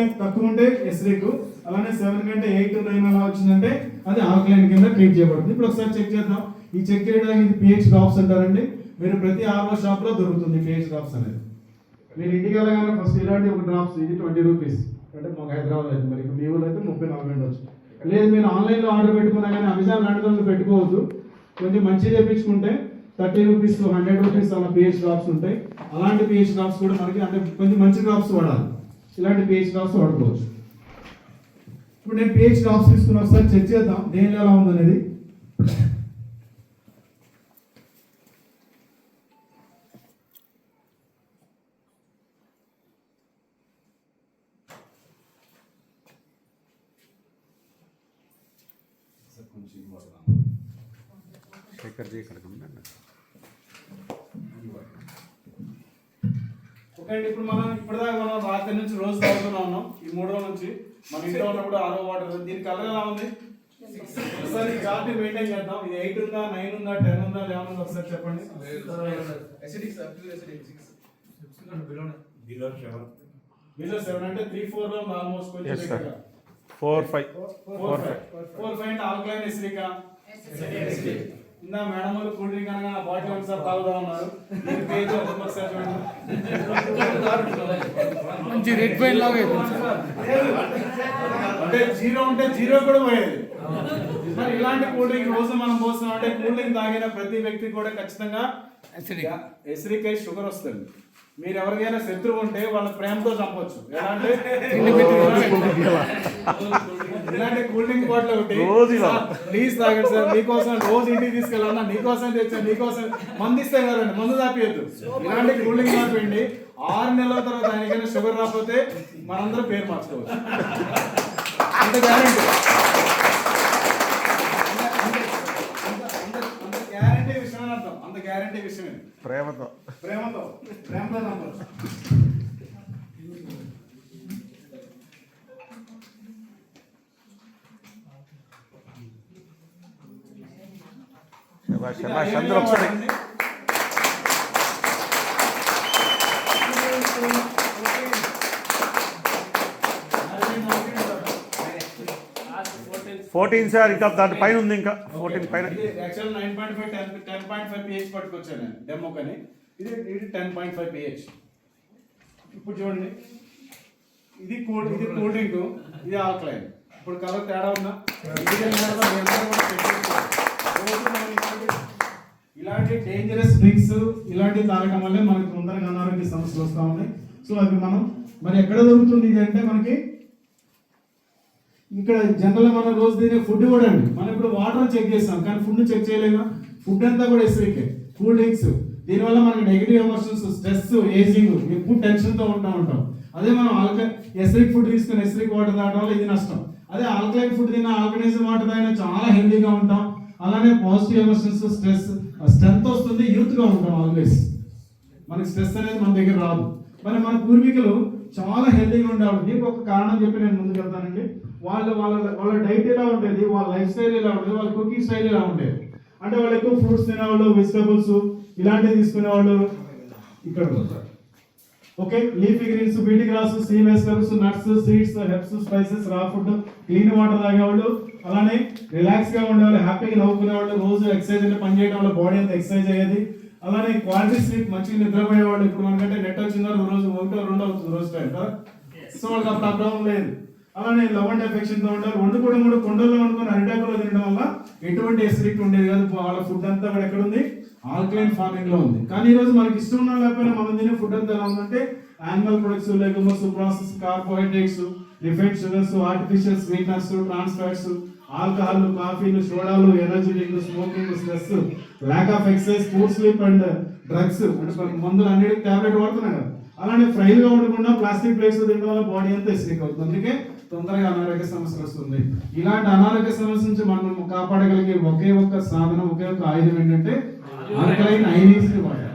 తక్కువ ఉంటే ఎస్రిక్ అలానే సెవెన్ కంటే ఎయిట్ నైన్ అలా వచ్చిందంటే అది ఆల్కలైన్ కింద ట్రీట్ చేయబడుతుంది. ఇప్పుడు ఒకసారి చెక్ చేద్దాం. ఈ చెక్ చేయడానికి ఇది పిహెచ్ డ్రాప్స్ అంటారండి. మీరు ప్రతి ఆర్ఓ షాప్లో దొరుకుతుంది పిహెచ్ డ్రాప్స్ అనేది. మీరు ఇంటికి వెళ్ళగానే ఫస్ట్ ఇలాంటి ఒక డ్రాప్స్ ఇది ట్వంటీ రూపీస్ అంటే మాకు హైదరాబాద్ అయితే మరి మీ ఊళ్ళో అయితే ముప్పై నలభై ఉండొచ్చు లేదు మీరు ఆన్లైన్లో ఆర్డర్ పెట్టుకున్నా కానీ అమెజాన్ లాంటి పెట్టుకోవద్దు. కొంచెం మంచి తెప్పించుకుంటే థర్టీ రూపీస్ హండ్రెడ్ రూపీస్ అలా పిహెచ్ డ్రాప్స్ ఉంటాయి. అలాంటి పిహెచ్ డ్రాప్స్ కూడా మనకి అంటే కొంచెం మంచి డ్రాప్స్ వాడాలి. ఇలాంటి పిహెచ్ డ్రాప్స్ వాడుకోవచ్చు. ఇప్పుడు నేను పిహెచ్ డ్రాప్స్ తీసుకుని ఒకసారి చెక్ చేద్దాం దేనిలో ఎలా ఉందనేది. శేఖర్ జీ ఇక్కడ ఉండండి ఓకే అండి ఇప్పుడు మనం ఇప్పటిదాకా మనం రాత్రి నుంచి రోజు తాగుతూనే ఉన్నాం. ఈ మూడు రోజుల నుంచి మన ఇంట్లో ఉన్నప్పుడు ఆరో వాటర్ దీని కలర్ ఎలా ఉంది? ఒకసారి ఈ చార్ట్ మెయింటైన్ చేద్దాం. ఇది ఎయిట్ ఉందా నైన్ ఉందా టెన్ ఉందా లెవెన్ ఉందా ఒకసారి చెప్పండి. బిలో సెవెన్ అంటే త్రీ ఫోర్లో ఆల్మోస్ట్ కొంచెం. Four five four five four five అంటే ఆల్కలైన్ ఎసిడిక ఇందా మేడం వాళ్ళు కూల్ డ్రింక్ అనగా బాటిల్ ఒకసారి తాగుతా ఉన్నారు మంచి రెడ్ వైన్ లాగా అయిపోయింది. అంటే జీరో ఉంటే జీరో కూడా పోయేది. మరి ఇలాంటి కూల్ డ్రింక్ రోజు మనం పోస్తున్నాం. అంటే కూల్ డ్రింక్ తాగిన ప్రతి వ్యక్తి కూడా ఖచ్చితంగా. ఎసిరిక్ అయి షుగర్ వస్తుంది. మీరు ఎవరికైనా శత్రువు ఉంటే వాళ్ళ ప్రేమతో చంపొచ్చు. ఎలా అంటే? ఇలాంటి కూల్ డ్రింక్ బాటిల్ ఒకటి. ప్లీజ్ తాగండి సార్. మీకోసం రోజు ఇంటికి తీసుకెళ్ళాలన్నా నీకోసం తెచ్చాను నీకోసం మందు ఇస్తే కదండి మందు తాపియద్దు. ఇలాంటి కూల్ డ్రింక్ తాపండి ఆరు నెలల తర్వాత ఆయనకైనా షుగర్ రాకపోతే మనందరం పేరు మార్చుకోవచ్చు. అంత గ్యారంటీ గ్యారంటీ విషయం అర్థం అంత గ్యారంటీ విషయమే ప్రేమతో ప్రేమతో ప్రేమతో నమ్మచ్చు శబాష్ శబాష్ అందరూ ఒకసారి ఫోర్టీన్ సార్ ఇంకా దాని పైన ఉంది ఇంకా. ఫోర్టీన్ పైన. Actual nine point five ten ten point five pH పట్టుకొచ్చాను నేను డెమో కానీ. ఇది ఇది టెన్ పాయింట్ ఫైవ్ పిహెచ్ ఇప్పుడు చూడండి. ఇది కూల్ ఇది కూల్ డ్రింక్ ఇది ఆల్కలైన్ ఇప్పుడు కలర్ తేడా మనం ఇలాంటి- ఇలాంటి డేంజరస్ డ్రింక్స్ ఇలాంటివి తాగడం వల్లే మనకి తొందరగా అనారోగ్య సమస్యలు వస్తూ ఉన్నాయి. సో అవి మనం మరి ఎక్కడ దొరుకుతుంది ఇది అంటే మనకి ఇక్కడ జనరల్ మనం రోజు తినే ఫుడ్ కూడా అండి. మనం ఇప్పుడు వాటర్ చెక్ చేస్తాం. కానీ ఫుడ్ చెక్ చేయలేము? ఫుడ్ అంతా కూడా ఎసిరిక్. కూల్ డ్రింక్స్ దీనివల్ల మనకి నెగిటివ్ ఎమోషన్స్ స్ట్రెస్ ఏజింగ్ ఎక్కువ టెన్షన్తో ఉంటా ఉంటాం. అదే మనం ఆల్క ఎస్రిక్ ఫుడ్ తీసుకుని ఎసిరిక్ వాటర్ తాగడం వల్ల ఇది నష్టం. అదే ఆల్కలైన్ ఫుడ్ తిన్న ఆర్గనైజర్ వాటర్ తాగినా చాలా హెల్దీగా ఉంటాం. అలానే పాజిటివ్ ఎమోషన్స్ స్ట్రెస్ స్ట్రెంత్ వస్తుంది యూత్గా ఉంటాం ఆల్వేస్ మనకి స్ట్రెస్ అనేది మన దగ్గర రాదు. మరి మన పూర్వీకులు చాలా హెల్తీగా ఉండేవాళ్ళు. దీనికి ఒక కారణం చెప్పి నేను ముందుకు వెళ్తానండి వాళ్ళ వాళ్ళ వాళ్ళ డైట్ ఎలా ఉండేది? వాళ్ళ లైఫ్ స్టైల్ ఎలా ఉండేది? వాళ్ళ కుకింగ్ స్టైల్ ఎలా ఉండేది? అంటే వాళ్ళు ఎక్కువ ఫ్రూట్స్ తినేవాళ్ళు వెజిటబుల్స్ ఇలాంటివి తీసుకునేవాళ్ళు. ఇక్కడ okay leafy greens wheat grass sea vegetables nuts seeds herbs spices raw food clean water తాగేవాళ్ళు. అలానే రిలాక్స్గా ఉండేవాళ్ళు హ్యాపీగా నవ్వుకునేవాళ్ళు. రోజు ఎక్సర్సైజ్ అంటే పని చేయడం వల్ల బాడీ అంతా ఎక్సర్సైజ్ అయ్యేది. అలానే క్వాలిటీ స్లీప్ మంచిగా నిద్రపోయేవాళ్ళు ఇప్పుడు మనకంటే నెట్ వచ్చిందో రోజు ఒకటో రెండో అవుతుంది రోజు టైం కదా సో వాళ్ళకి అప్పుడు ప్రాబ్లం లేదు. అలానే లవ్ అండ్ ఎఫెక్షన్తో ఉంటారు. వండుకోవడం కూడా కొండల్లో వండుకొని అరిటాకులో తినడం వల్ల ఎటువంటి ఎసిడిటీ ఉండేది కాదు. వాళ్ళ ఫుడ్ అంతా కూడా ఎక్కడ ఉంది? ఆల్కలైన్ ఫార్మింగ్లో ఉంది. కానీ ఈ రోజు మనకి ఇష్టం ఉన్నా లేకపోయినా మనం తినే ఫుడ్ అంతా ఎలా ఉందంటే animal products legumes processed carbohydrates refined sugars artificial sweeteners trans fats alcohol కాఫీలు సోడాలు energy drink smoking stress lack of exercise food sleep and drugs అంటే మందులు అన్నిటికీ టాబ్లెట్ వాడుతున్నాం కదా. అలానే ఫ్రైగా ఉండకుండా ప్లాస్టిక్ ప్లేట్స్ తినడం వల్ల బాడీ అంతా ఎసిడిక్ అవుతుంది. అందుకే తొందరగా అనారోగ్య సమస్యలు వస్తుంది. ఇలాంటి అనారోగ్య సమస్య నుంచి మనం కాపాడగలిగే ఒకే ఒక్క సాధనం ఒకే ఒక్క ఆయుధం ఏంటంటే ఆల్కలైన్ ఐనీస్ వాడాలి.